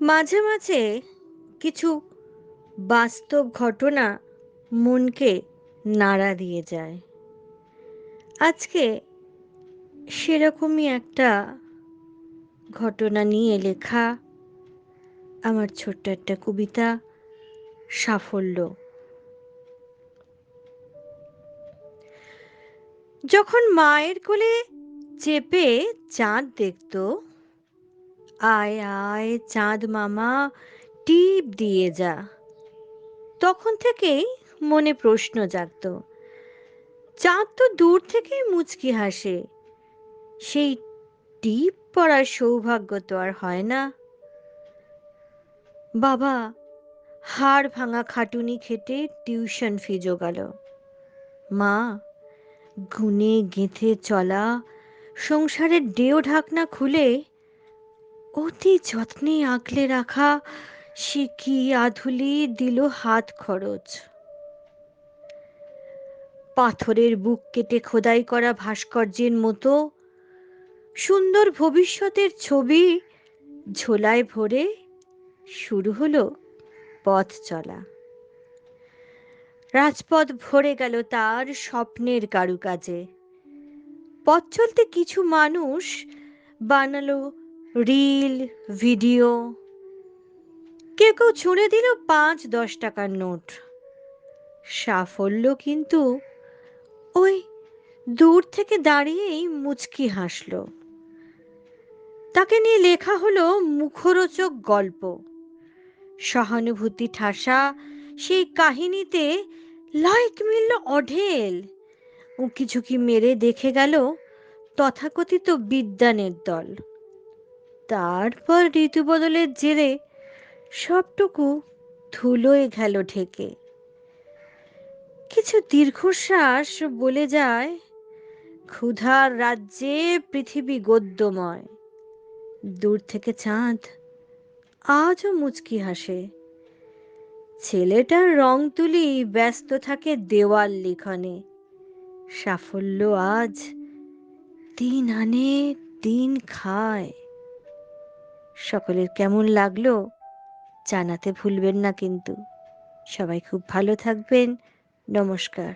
মাঝে মাঝে কিছু বাস্তব ঘটনা মনকে নাড়া দিয়ে যায়। আজকে সেরকমই একটা ঘটনা নিয়ে লেখা আমার ছোট্ট একটা কবিতা, সাফল্য। যখন মায়ের কোলে চেপে চাঁদ দেখত আয় আয়, চাঁদ মামা, টিপ দিয়ে যা। তখন থেকেই মনে প্রশ্ন জাগত। চাঁদ তো দূর থেকেই মুচকি হাসে। সেই টিপ পড়ার সৌভাগ্য তো আর হয় না। বাবা, হাড় ভাঙা খাটুনি খেটে টিউশন ফি জোগালো। মা, গুনে গেঁথে চলা, সংসারের ডেও ঢাকনা খুলে অতি যত্নে আগলে রাখা, সে কি আধুলি দিল হাত খরচ? পাথরের বুক কেটে খোদাই করা ভাস্কর্যের মতো, সুন্দর ভবিষ্যতের ছবি ঝোলায় ভরে শুরু হলো পথ চলা। রাজপথ ভরে গেল তার স্বপ্নের কারুকাজে। পথ চলতে কিছু মানুষ বানালো রিল, ভিডিও। কেউ কেউ ছুঁড়ে দিল পাঁচ, দশ টাকার নোট। সাফল্য কিন্তু ওই দূর থেকে দাঁড়িয়েই মুচকি হাসল। তাকে নিয়ে লেখা হলো মুখরোচক গল্প। সহানুভূতি ঠাসা, সেই কাহিনীতে লাইক মিলল অঢেল। উঁকি ঝুঁকি মেরে দেখে গেল তথাকথিত বিদ্যানের দল। তারপর ঋতু বদলের জেরে সবটুকু ধুলোয় গেল ঢেকে। কিছু দীর্ঘশ্বাস বলে যায়, ক্ষুধার রাজ্যে পৃথিবী গদ্যময়। দূর থেকে চাঁদ আজও মুচকি হাসে। ছেলেটার রং তুলি ব্যস্ত থাকে দেওয়াল লিখনে। সাফল্য আজ দিন আনে, দিন খায়। সকলের কেমন লাগল জানাতে ভুলবেন না কিন্তু। সবাই খুব ভালো থাকবেন। নমস্কার।